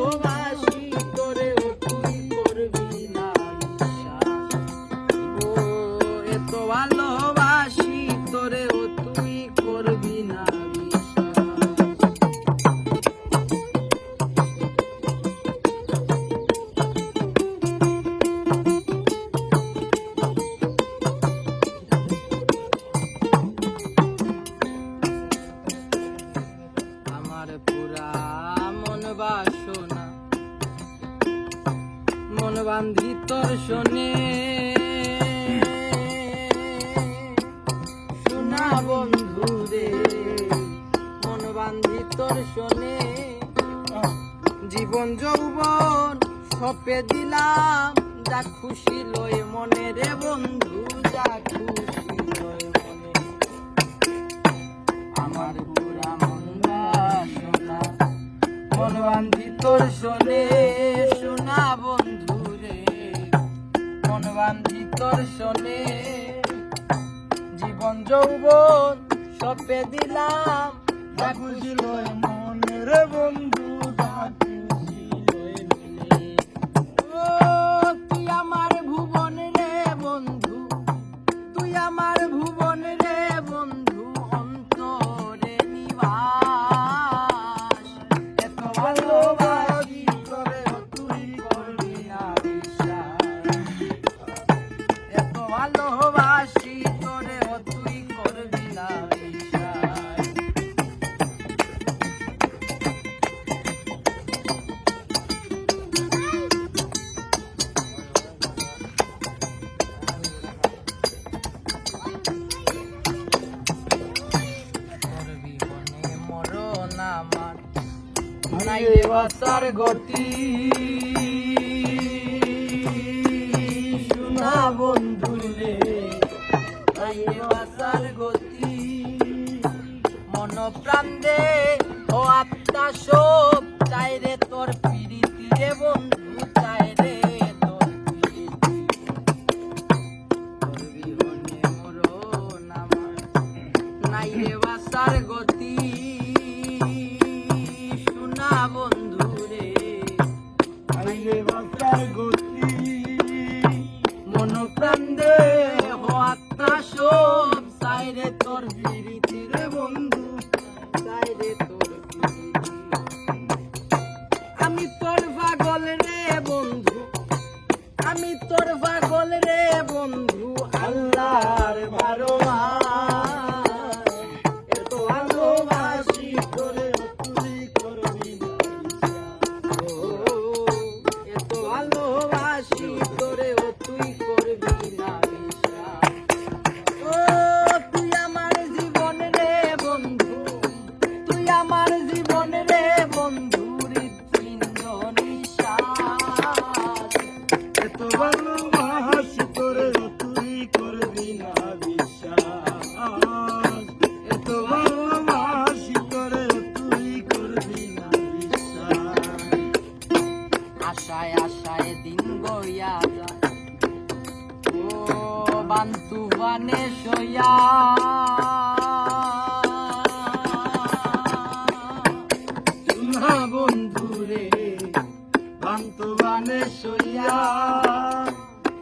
Oh. বান্ধি তোর শোনে শোনা বন্ধু রে মন বান্ধি শোনে জীবন যৌবন সপে দিলাম, যা খুশি লয় মনে রে বন্ধু, যা খুশি লয় মনে। আমার পুরা মন সোনা, মন বান্ধি শোনে সোনা বন্ধু মন তোর শোনে জীবন যৌবন সপে দিলাম। বুঝিল মনের বন্ধু। নাই রে বাসার গতি। শোনা বন্ধু রে নাই রে গতি। মন প্রাণ দে, ও আত্মা সব চাই রে তোর পিরিতি রে বন্ধু, চাই রে নাই রে বাসার গতি। সব সাইরে তোর বিরিতি রে বন্ধু সাইরে তোর আমি তোর পাগল রে বন্ধু, আমি তোর পাগল রে বন্ধু, আল্লাহর বারো আশায় আশায় দিন গইয়া যায়। ও বান্তু বানে সইয়া। না বন্ধু রে বান্তবানে সইয়া।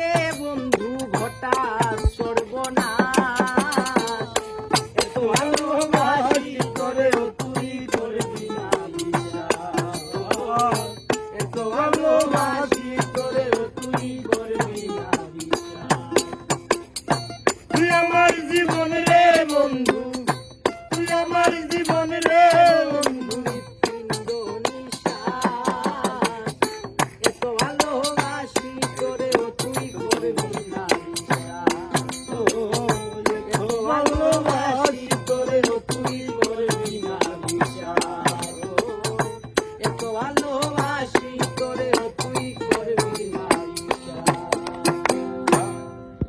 রে বন্ধু ঘটা সর্বনা